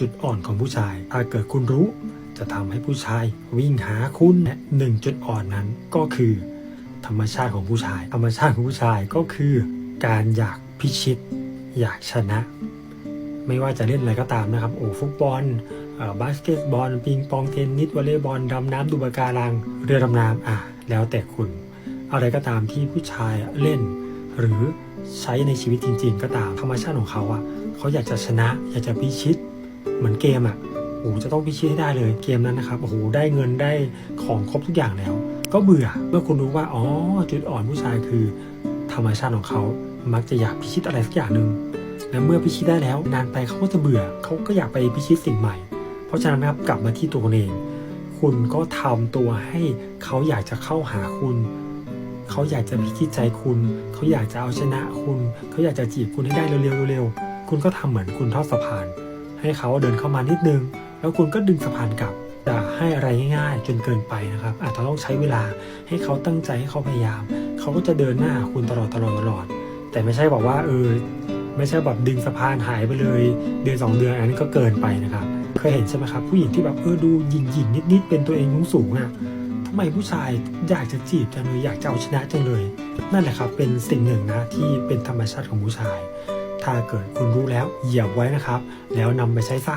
จุดอ่อนของผู้ชาย ถ้าเกิดคุณรู้ จะทำให้ผู้ชายวิ่งหาคุณและหนึ่งจุดอ่อนนั้นก็คือ ธรรมชาติของผู้ชาย ธรรมชาติของผู้ชายก็คือ การอยากพิชิต อยากชนะ ไม่ว่าจะเล่นอะไรก็ตามนะครับ โอ้ฟุตบอลบาสเกตบอลปิงปองเทนนิสวอลเลย์บอลดำน้ำดูปะการัง เรือดำน้ำอะแล้วแต่คุณ อะไรก็ตามที่ผู้ชายเล่น หรือใช้ในชีวิตจริง ๆ ก็ตามธรรมชาติของเขาอะเขาอยากจะชนะ อยากจะพิชิต เหมือนเกมอะโอ้โหจะต้องพิชิตให้ได้เลยเกมนั้นนะครับโอ้โหได้เงินได้ของครบทุกอย่างแล้ว ก็เบื่อเมื่อคุณรู้ว่าอ๋อจุดอ่อนผู้ชายคือ ธรรมชาติของเขามักจะอยากพิชิตอะไรสักอย่างหนึ่งและเมื่อพิชิตได้แล้วนานไปเขาก็จะเบื่อเขาก็อยากไปพิชิตสิ่งใหม่ เพราะฉะนั้นนะครับกลับมาที่ตัวคุณเอง คุณก็ทำตัวให้เขาอยากจะเข้าหาคุณ เขาอยากจะพิชิตใจคุณ เขาอยากจะเอาชนะคุณ เขาอยากจะจีบคุณให้ได้เร็วๆเร็วๆคุณก็ทำเหมือนคุณทอดสะพาน ให้เขาเดินเข้ามานิดนึง แล้วคุณก็ดึงสะพานกลับจะให้อะไรง่ายๆจนเกินไปนะครับ อาจจะต้องใช้เวลาให้เขาตั้งใจให้เขาพยายาม เขาก็จะเดินหน้าคุณตลอดตลอดตลอด แต่ไม่ใช่บอกว่าเออไม่ใช่แบบดึงสะพานหายไปเลย เดือนสองเดือนอันนี้ก็เกินไปนะครับ เคยเห็นใช่ไหมครับ ผู้หญิงที่แบบเออดูหยิ่งหยิ่งนิดๆเป็นตัวเองสูงๆอะทำไมผู้ชายอยากจะจีบจังเลยอยากจะเอาชนะจังเลย นั่นแหละครับเป็นสิ่งหนึ่งนะที่เป็นธรรมชาติของผู้ชาย ถ้าเกิดคุณรู้แล้วเหยียบไว้นะครับ แล้วนำไปใช้ซะ